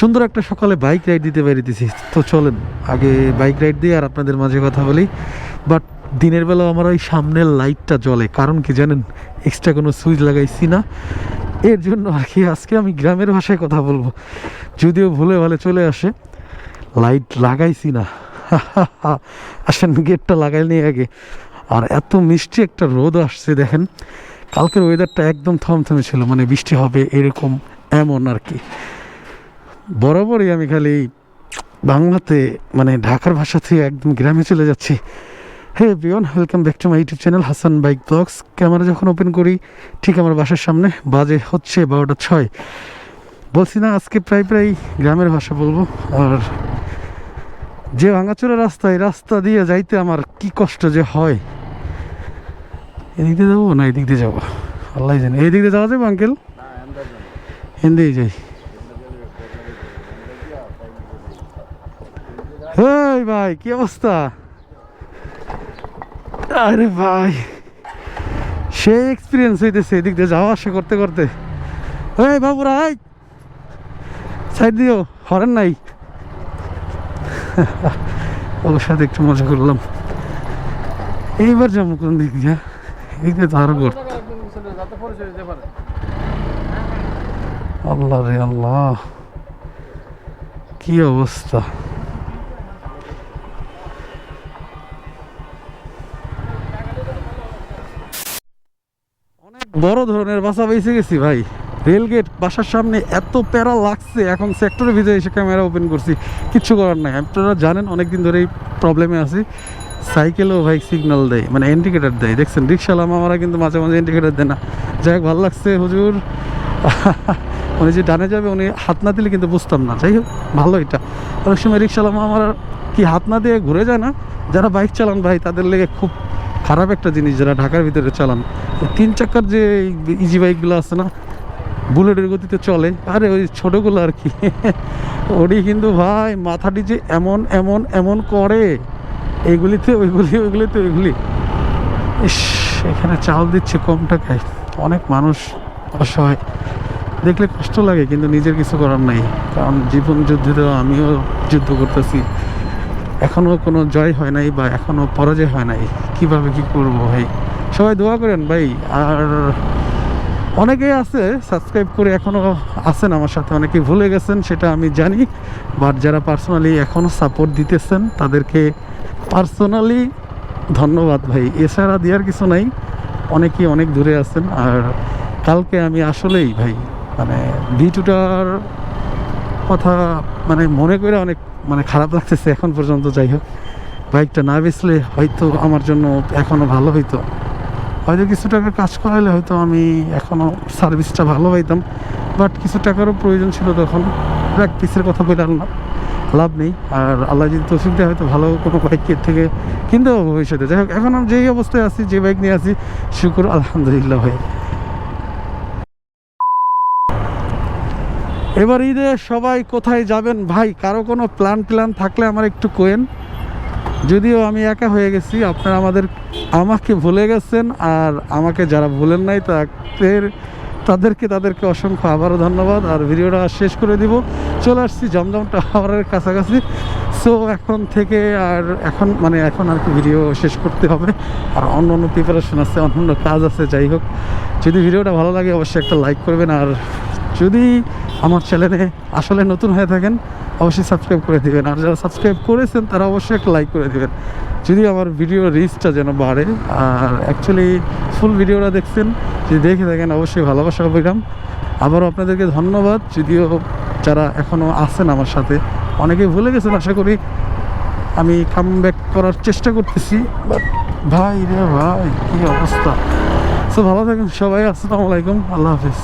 সুন্দর একটা সকালে বাইক রাইড দিতে বেরিয়েছি। তো চলেন, আগে বাইক রাইড দিয়ে আর আপনাদের মাঝে কথা বলি। বাট দিনের বেলা আমার ওই সামনের লাইটটা জ্বলে, কারণ কি জানেন? এক্সট্রা কোনো সুইচ লাগাইছি না। এর জন্য আর কি আজকে আমি গ্রামের ভাষায় কথা বলব। যদিও ভুলে ভালে চলে আসে। লাইট লাগাইছি না। আসেন গেটটা লাগাই নিয়ে আগে। আর এত মিষ্টি একটা রোদ আসছে, দেখেন। কালকের ওয়েদারটা একদম থমথমে ছিল মানে বৃষ্টি হবে এরকম, এমন আর কি। বরাবরই আমি খালি বাংলাতে মানে ঢাকার ভাষা থেকে একদম গ্রামে চলে যাচ্ছি। Hey বিয়ন welcome back to my YouTube channel Hasan bike vlogs camera যখন ওপেন করি ঠিক আমার বাসার সামনে বাজে হচ্ছে বারোটা ছয়। বলছি না আজকে প্রায় প্রায় গ্রামের ভাষা বলব। আর যে ভাঙাচোরা রাস্তা এই রাস্তা দিয়ে যাইতে আমার কি কষ্ট যে হয়। এদিক দিয়ে যাব না এদিক দিয়ে যাব? আল্লাহ জানে। এই দিক দিয়ে যাওয়া যাবে আঙ্কেল হিন্দিই যাই। হেই ভাই, কি অবস্থা? আরে ভাই সে এক্সপিরিয়েন্স হইতেছে এদিক দিয়ে যাওয়া আসা করতে করতে। এই বাবুরা, এই সাইড দিও, হরেন নাই। ওর সাথে একটু মজা করলাম। এইবার যাব কোন দিক দিয়ে? এই দিয়ে আরও আল্লাহ রে আল্লাহ, কি অবস্থা? বড় ধরনের বাসা বেঁচে গেছি ভাই। রেলগেট, বাসার সামনে এত প্যারা লাগছে, এখন সেক্টরের ভিতরে এসে ক্যামেরা ওপেন করছি। কিচ্ছু করার নাই। আপনারা জানেন, অনেকদিন ধরেই প্রবলেমে আছি। সাইকেলও ভাই সিগন্যাল দেয় মানে ইন্ডিকেটার দেয়। দেখছেন রিক্সাওয়ালা মামারা কিন্তু মাঝে মাঝে ইন্ডিকেটার দেয় না। যাই হোক, ভালো লাগছে, হুজুর। উনি যে ডানে যাবে, উনি হাত না দিলে কিন্তু বুঝতাম না। যাই হোক, ভালো এটা। অনেক সময় রিক্সাওয়ালা মামারা কি হাত না দিয়ে ঘুরে যায় না? যারা বাইক চালান ভাই, তাদের লেগে খুব খারাপ একটা জিনিস যারা ঢাকার ভিতরে চালান তিন চাকার যে ইজি বাইকগুলো আছে না, বুলেটের গতিতে চলে, আরে ওই ছোটোগুলো আর কি। ওটি কিন্তু ভাই, মাথাটি যে এমন এমন এমন করে এইগুলিতে ওইগুলি, ওইগুলিতে ওইগুলি। ইস, এখানে চাল দিচ্ছে কম টাকায় অনেক মানুষ অসহায়। দেখলে কষ্ট লাগে, কিন্তু নিজের কিছু করার নাই। কারণ জীবন যুদ্ধে তো আমিও যুদ্ধ করতেছি। এখনও কোনো জয় হয় নাই বা এখনও পরাজয় হয় নাই? কীভাবে কি করব ভাই? সবাই দোয়া করেন ভাই। আর অনেকেই আছে সাবস্ক্রাইব করে এখনও আছেন আমার সাথে, অনেকে ভুলে গেছেন, সেটা আমি জানি। বাট যারা পার্সোনালি এখনও সাপোর্ট দিতেছেন, তাদেরকে পার্সোনালি ধন্যবাদ ভাই। এছাড়া দেওয়ার কিছু নাই, অনেকেই অনেক দূরে আছেন। আর কালকে আমি আসলেই ভাই মানে ভিটুটার কথা মানে মনে করে অনেক মানে খারাপ লাগতেছে এখন পর্যন্ত যাই হোক বাইকটা না বেচলে হয়তো আমার জন্য এখনও ভালো হইতো। হয়তো কিছু টাকা কাজ করাইলে হয়তো আমি এখনও সার্ভিসটা ভালো পাইতাম। বাট কিছু টাকারও প্রয়োজন ছিল তখন। এক পিসের কথা বলে আর না- লাভ নেই। আর আল্লাহ যদি তৌফিক দেয়, হয়তো ভালো কোনো বাইকের থেকে কিনতে ভবিষ্যতে। যাই হোক এখন আমি যেই অবস্থায় আছি, যে বাইক নিয়ে আছি, শুকুর আলহামদুলিল্লাহ ভাই। এবার ঈদে সবাই কোথায় যাবেন? ভাই, কারও কোনো প্ল্যান প্ল্যান থাকলে আমার একটু কোয়েন। যদিও আমি একা হয়ে গেছি, আপনারা আমাদের, আমাকে ভুলে গেছেন আর আমাকে যারা ভুলেন নাই, তাদের, তাদেরকে তাদেরকে অসংখ্য আবারও ধন্যবাদ। আর ভিডিওটা শেষ করে দিব। চলে আসছি জমজম টাওয়ারের কাছাকাছি। সো এখন থেকে আর এখন মানে এখন আর কি ভিডিও শেষ করতে হবে। আর অন্য অন্য প্রিপারেশন আছে, অন্য অন্য কাজ আছে, যাই হোক। যদি ভিডিওটা ভালো লাগে, অবশ্যই একটা লাইক করবেন। আর যদি আমার চ্যানেলে আসলে নতুন হয়ে থাকেন, অবশ্যই সাবস্ক্রাইব করে দেবেন। আর যারা সাবস্ক্রাইব করেছেন, তারা অবশ্যই একটা লাইক করে দেবেন। যদি আমার ভিডিও রিচটা যেন বাড়ে, আর অ্যাকচুয়ালি ফুল ভিডিওটা দেখছেন, যদি দেখে থাকেন, অবশ্যই ভালোবাসা পেলাম আবারও আপনাদেরকে ধন্যবাদ। যদিও যারা এখনও আছেন আমার সাথে, অনেকেই ভুলে গেছেন, আশা করি আমি কাম করার চেষ্টা করতেছি। বাট ভাই রে ভাই, কী অবস্থা। সো ভালো থাকেন সবাই, আসসালামু আলাইকুম, আল্লাহ হাফিজ।